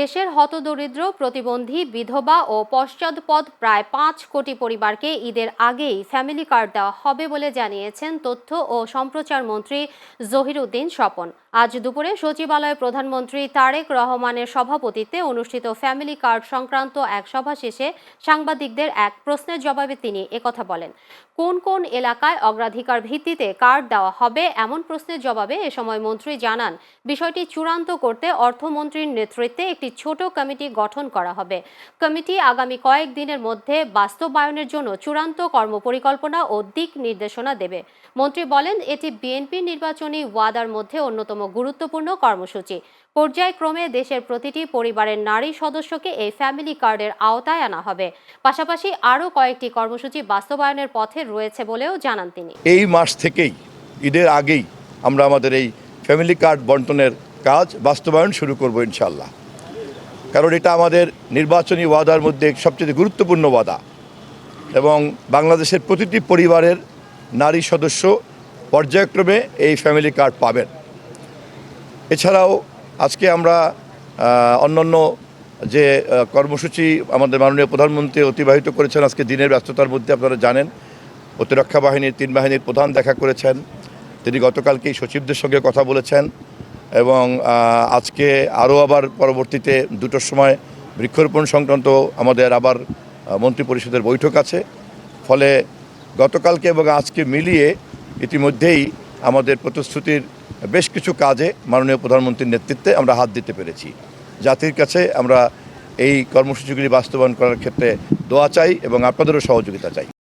দেশের হতদরিদ্র, প্রতিবন্ধী, বিধবা ও পশ্চাৎপদ প্রায় পাঁচ কোটি পরিবারকে ঈদের আগেই ফ্যামিলি কার্ড দেওয়া হবে বলে জানিয়েছেন তথ্য ও সম্প্রচার মন্ত্রী জহিরুদ্দিন স্বপন। আজ দুপুরে সচিবালয়ে প্রধানমন্ত্রী তারেক রহমানের সভাপতিত্বে অনুষ্ঠিত ফ্যামিলি কার্ড সংক্রান্ত এক সভা শেষে সাংবাদিকদের এক প্রশ্নের জবাবে তিনি একথা বলেন, কোন কোন এলাকায় অগ্রাধিকার ভিত্তিতে কার্ড দেওয়া হবে এমন প্রশ্নের জবাবে এ সময় মন্ত্রী জানান, বিষয়টি চূড়ান্ত করতে অর্থমন্ত্রীর নেতৃত্বে একটি ছোট কমিটি গঠন করা হবে। কমিটি আগামী কয়েকদিনের মধ্যে বাস্তবায়নের জন্য চূড়ান্ত কর্মপরিকল্পনা ও দিক নির্দেশনা দেবে। মন্ত্রী বলেন, এটি বিএনপি নির্বাচনী ওয়াদার মধ্যে অন্যতম গুরুত্বপূর্ণ কর্মসূচি। পর্যায়ক্রমে দেশের প্রতিটি পরিবারের নারী সদস্যকে এই ফ্যামিলি কার্ডের আওতায় আনা হবে। পাশাপাশি আরও কয়েকটি কর্মসূচি বাস্তবায়নের পথে রয়েছে বলেও জানান তিনি। এই মাস থেকেই, ঈদের আগেই আমরা আমাদের এই ফ্যামিলি কার্ড বন্টনের কাজ বাস্তবায়ন শুরু করব ইনশাল্লাহ কারণ এটা আমাদের নির্বাচনী ওয়াদার মধ্যে সবচেয়ে গুরুত্বপূর্ণ ওয়াদা। এবং বাংলাদেশের প্রতিটি পরিবারের নারী সদস্য পর্যায়ক্রমে এই ফ্যামিলি কার্ড পাবেন। এছাড়াও আজকে আমরা অন্যান্য যে কর্মসূচি আমাদের মাননীয় প্রধানমন্ত্রী অতিবাহিত করেছেন, আজকে দিনের ব্যস্ততার মধ্যে আপনারা জানেন, প্রতিরক্ষা বাহিনীর তিন বাহিনীর প্রধান দেখা করেছেন। তিনি গতকালকেই সচিবদের সঙ্গে কথা বলেছেন। এবং আজকে আরও আবার পরবর্তীতে দুটোর সময় বৃক্ষরোপণ সংক্রান্ত আমাদের আবার মন্ত্রিপরিষদের বৈঠক আছে। ফলে গতকালকে এবং আজকে মিলিয়ে ইতিমধ্যেই আমাদের প্রতিশ্রুতির বেশ কিছু কাজে মাননীয় প্রধানমন্ত্রীর নেতৃত্বে আমরা হাত দিতে পেরেছি। জাতির কাছে আমরা এই কর্মসূচিগুলি বাস্তবায়ন করার ক্ষেত্রে দোয়া চাই এবং আপনাদেরও সহযোগিতা চাই।